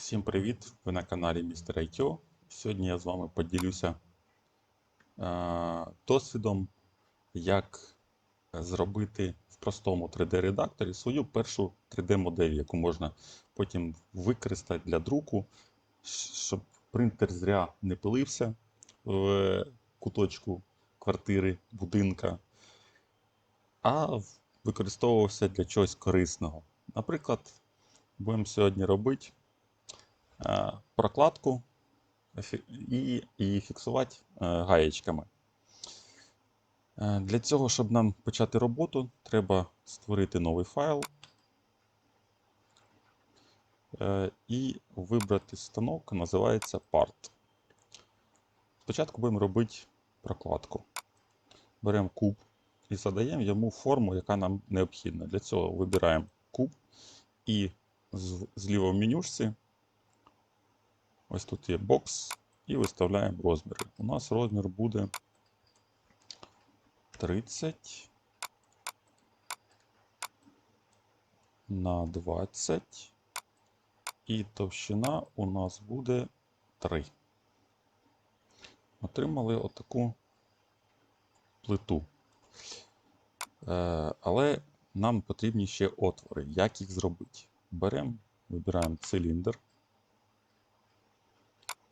Всім привіт! Ви на каналі Містер ITO. Сьогодні я з вами поділюся е, досвідом, як зробити в простому 3D-редакторі свою першу 3D-модель, яку можна потім використати для друку, щоб принтер зря не пилився в куточку квартири, будинка, а використовувався для чогось корисного. Наприклад, будемо сьогодні робити прокладку фі- і її фіксувати е, гаєчками. Е, Для цього, щоб нам почати роботу, треба створити новий файл е, і вибрати станок, називається Part. Спочатку будемо робити прокладку. Беремо куб і задаємо йому форму, яка нам необхідна. Для цього вибираємо куб і зліва в менюшці Ось тут є бокс і виставляємо розміри. У нас розмір буде 30 на 20 і товщина у нас буде 3. Отримали отаку плиту. Е, але нам потрібні ще отвори. Як їх зробити? Беремо, вибираємо циліндр.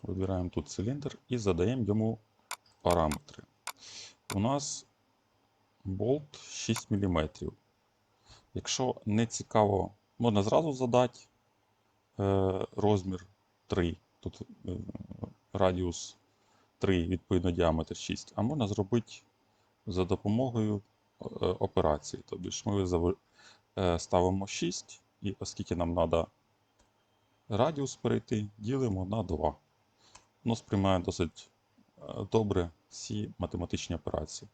Вибираємо тут циліндр і задаємо йому параметри. У нас болт 6 мм. Якщо не цікаво, можна зразу задати е, розмір 3. Тут е, радіус 3, відповідно діаметр 6. А можна зробити за допомогою е, операції. Тобто ми ставимо 6, і оскільки нам треба радіус перейти, ділимо на 2 воно сприймає досить е, добре всі математичні операції.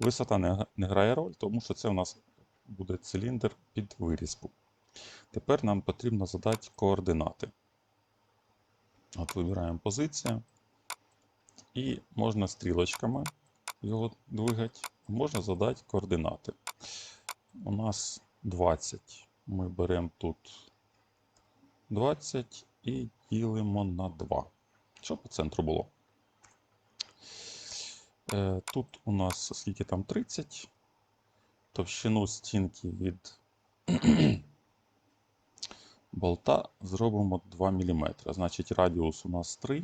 Висота не, не грає роль, тому що це у нас буде циліндр під вирізку. Тепер нам потрібно задати координати. От вибираємо позицію. І можна стрілочками його двигати, можна задати координати. У нас 20. Ми беремо тут 20 і ділимо на 2 що по центру було. Е, Тут у нас, скільки там 30, товщину стінки від болта зробимо 2 мм. Значить, радіус у нас 3,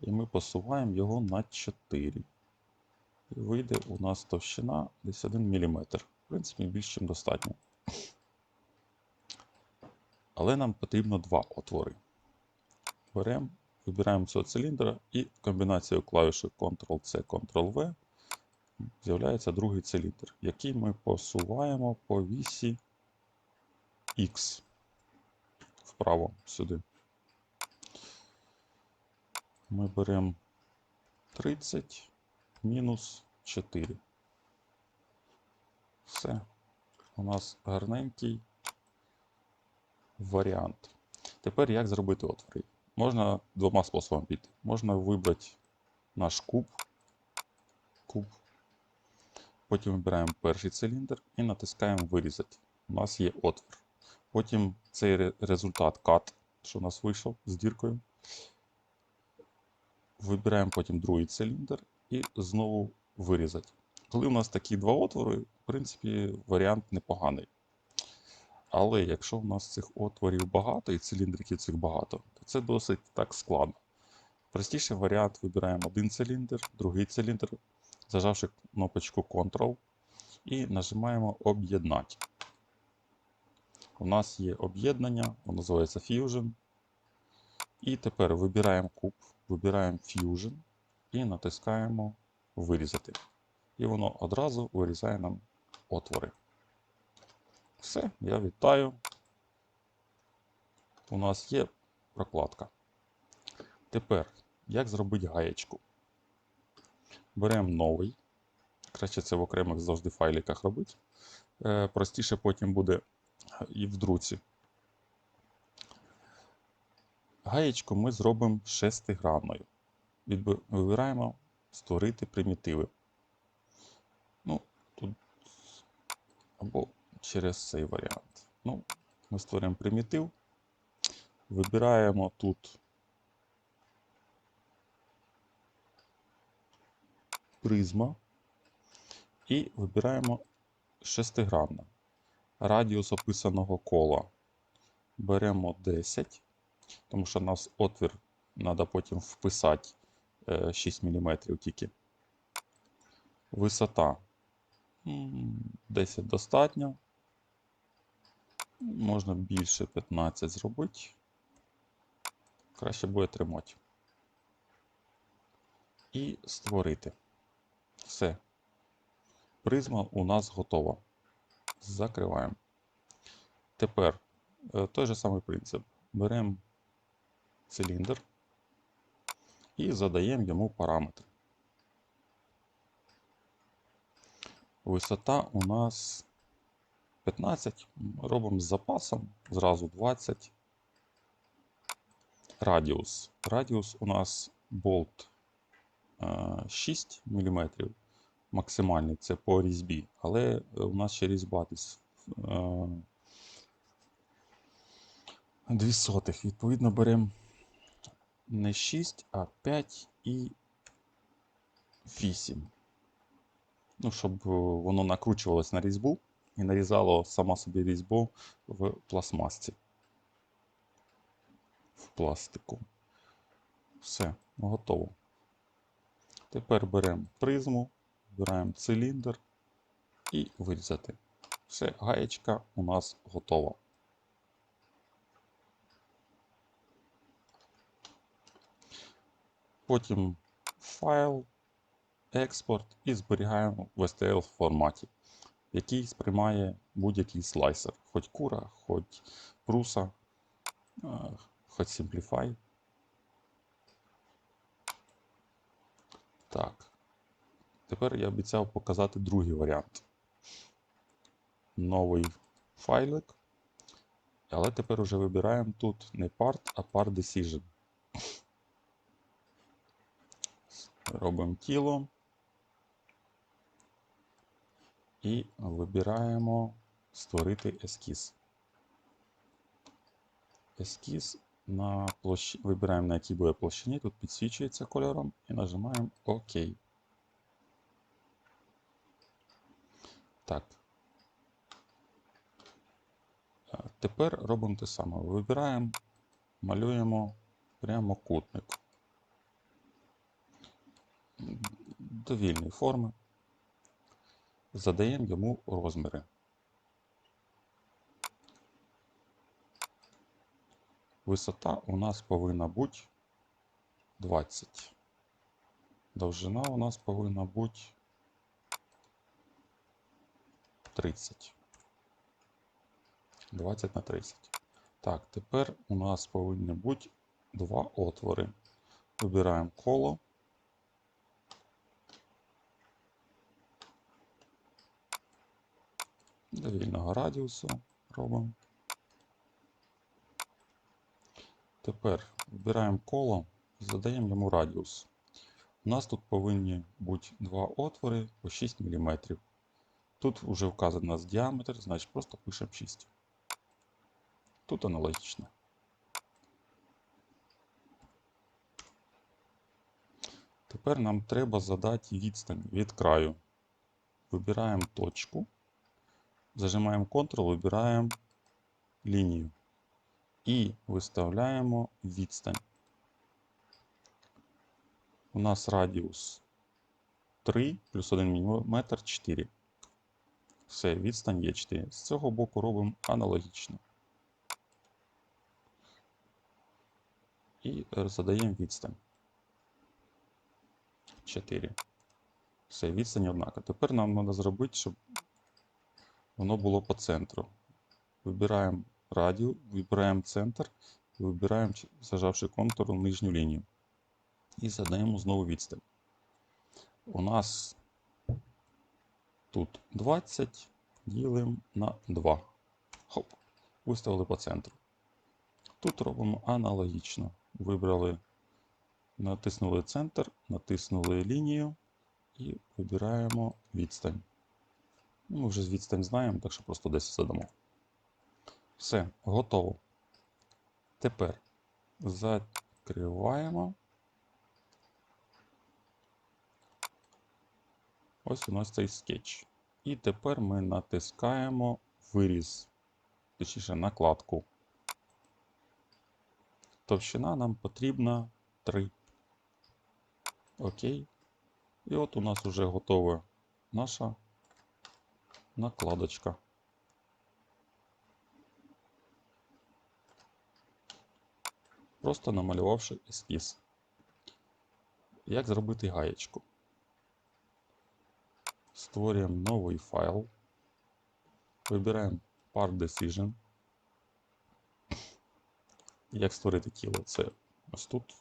і ми посуваємо його на 4. І вийде у нас товщина десь 1 мм. В принципі, більш ніж достатньо. Але нам потрібно два отвори. Беремо Вибираємо цього циліндра і комбінацією клавіші Ctrl-C, Ctrl-V з'являється другий циліндр, який ми посуваємо по вісі X вправо сюди. Ми беремо 30 мінус 4. Все. У нас гарненький варіант. Тепер як зробити отвори? Можна двома способами піти. Можна вибрати наш куб, куб. Потім вибираємо перший циліндр і натискаємо вирізати. У нас є отвір. Потім цей результат cut, що у нас вийшов з діркою. Вибираємо потім другий циліндр і знову вирізати. Коли у нас такі два отвори, в принципі, варіант непоганий. Але якщо в нас цих отворів багато і циліндриків цих багато, то це досить так складно. Простіший варіант вибираємо один циліндр, другий циліндр, зажавши кнопочку Ctrl і нажимаємо Об'єднати. У нас є об'єднання, воно називається Fusion. І тепер вибираємо куб, вибираємо Fusion і натискаємо Вирізати. І воно одразу вирізає нам отвори. Все, я вітаю. У нас є прокладка. Тепер, як зробити гаєчку? Беремо новий. Краще це в окремих завжди файликах робити. Е, простіше потім буде і в друці. Гаєчку ми зробимо шестигранною. Вибираємо створити примітиви. Ну, тут або через цей варіант. Ну, ми створимо примітив. Вибираємо тут призма і вибираємо шестигранна. Радіус описаного кола беремо 10, тому що у нас отвір треба потім вписати е, 6 мм тільки. Висота 10 достатньо. Можна більше 15 зробити. Краще буде тримати. І створити. Все. Призма у нас готова. Закриваємо. Тепер е, той же самий принцип. Беремо циліндр і задаємо йому параметри. Висота у нас 15, робимо з запасом, зразу 20. Радіус. Радіус у нас болт е, 6 мм. Максимальний це по різьбі, але е, у нас ще різьба десь е, 2 сотих. Відповідно, беремо не 6, а 5 і 8. Ну, щоб е, воно накручувалось на різьбу і нарізало сама собі різьбу в пластмасці. В пластику. Все, готово. Тепер беремо призму, вибираємо циліндр і вирізати. Все, гаєчка у нас готова. Потім файл, експорт і зберігаємо в STL форматі, який сприймає будь-який слайсер, хоч кура, хоч пруса, е, хоч Simplify. Так. Тепер я обіцяв показати другий варіант. Новий файлик. Але тепер уже вибираємо тут не part, а part decision. Робимо тіло. І вибираємо створити ескіз. Ескіз на площі... вибираємо на якій буде площині, тут підсвічується кольором і нажимаємо ОК. Так. Тепер робимо те саме. Вибираємо, малюємо прямокутник довільної форми. Задаємо йому розміри. Висота у нас повинна бути 20. Довжина у нас повинна бути 30. 20 на 30. Так, тепер у нас повинні бути два отвори. Вибираємо коло. Довільного радіусу робимо. Тепер вибираємо коло задаємо йому радіус. У нас тут повинні бути два отвори по 6 мм. Тут вже вказано нас діаметр, значить просто пишемо 6. Тут аналогічно. Тепер нам треба задати відстань від краю. Вибираємо точку, зажимаємо Ctrl, вибираємо лінію і виставляємо відстань. У нас радіус 3 плюс 1 мм 4. Все, відстань є 4. З цього боку робимо аналогічно. І задаємо відстань. 4. Все, відстань однака. Тепер нам треба зробити, щоб воно було по центру. Вибираємо радіус, вибираємо центр, і вибираємо, зажавши контуру нижню лінію. І задаємо знову відстань. У нас тут 20 ділимо на 2. Хоп, виставили по центру. Тут робимо аналогічно. Вибрали, натиснули центр, натиснули лінію і вибираємо відстань. Ну, Ми вже відстань знаємо, так що просто 10 задамо. Все, готово. Тепер закриваємо. Ось у нас цей скетч. І тепер ми натискаємо виріз, точніше накладку. Товщина нам потрібна 3. Окей. І от у нас вже готова наша накладочка. Просто намалювавши ескіз. Як зробити гаєчку? Створюємо новий файл. Вибираємо Part Decision. Як створити тіло? Це ось тут.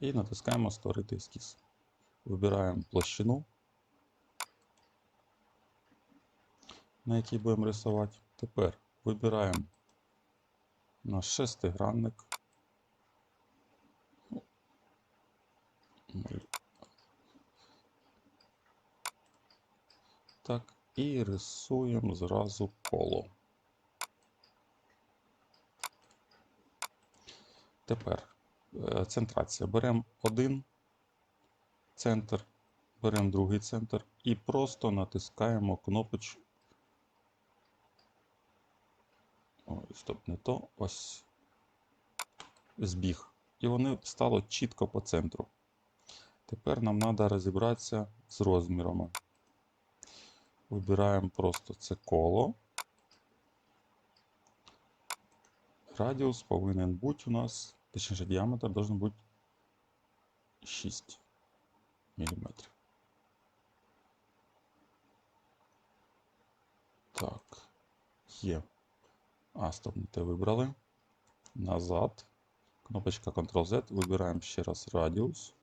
І натискаємо Створити ескіз. Вибираємо площину, на якій будемо рисувати. Тепер вибираємо наш шестигранник. Так, і рисуємо зразу коло. Тепер е, центрація. Беремо один центр, беремо другий центр і просто натискаємо кнопочку. Стоп, не то. Ось збіг. І вони стало чітко по центру. Тепер нам треба розібратися з розмірами. Вибираємо просто це коло. Радіус повинен бути у нас, точніше діаметр должен бути 6 мм. Так, є. А, стоп, не те вибрали. Назад. Кнопочка Ctrl-Z. Вибираємо ще раз радіус.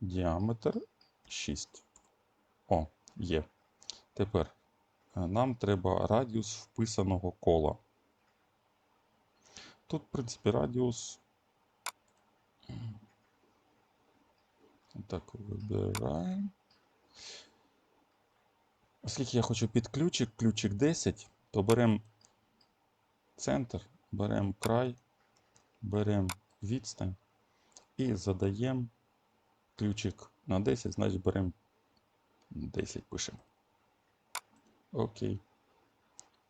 Діаметр 6. О, є. Тепер е, нам треба радіус вписаного кола. Тут, в принципі, радіус. Так, вибираємо. Оскільки я хочу під ключик, ключик 10, то беремо центр, беремо край, беремо відстань і задаємо ключик на 10, значить беремо 10 пишемо. Окей.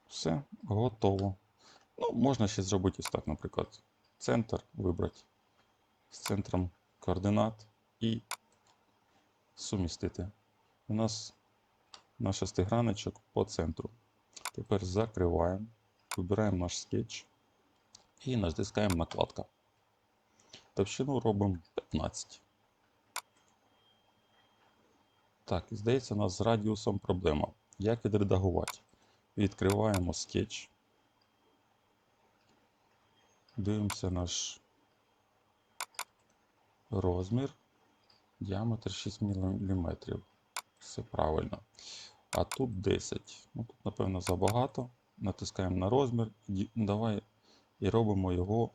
Все, готово. Ну, можна ще зробити ось так, наприклад, центр вибрати з центром координат і сумістити. У нас на шестиграничок по центру. Тепер закриваємо, вибираємо наш скетч і натискаємо накладка. Товщину робимо 15. Так, здається, у нас з радіусом проблема. Як відредагувати? Відкриваємо скетч. Дивимося наш розмір. Діаметр 6 мм. Все правильно. А тут 10. Ну, Тут, напевно, забагато. Натискаємо на розмір. Давай і робимо його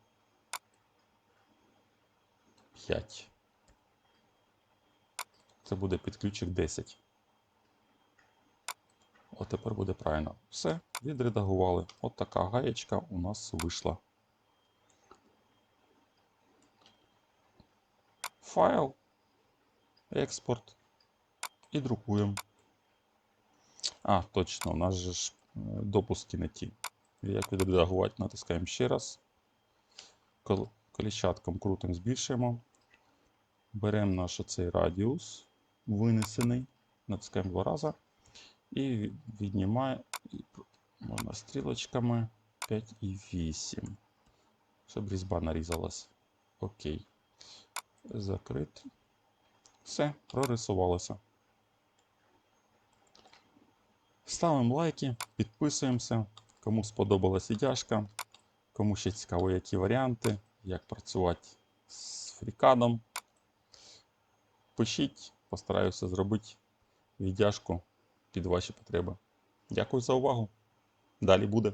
5. Це буде підключик 10. От тепер буде правильно. Все, відредагували. От така гаєчка у нас вийшла. Файл, експорт і друкуємо. А, точно, у нас же ж допуски не ті. Як відредагувати, натискаємо ще раз. Кол- Коліщатком крутим, збільшуємо. Беремо наш оцей радіус винесений, натискаємо два рази. І віднімає і можна стрілочками 5 і 8. Щоб різьба нарізалась. Окей. Закрити. Все, прорисувалося. Ставимо лайки, підписуємося. Кому сподобалась відяжка, кому ще цікаво, які варіанти, як працювати з фрікадом. Пишіть, постараюся зробити віддяжку під ваші потреби. Дякую за увагу. Далі буде.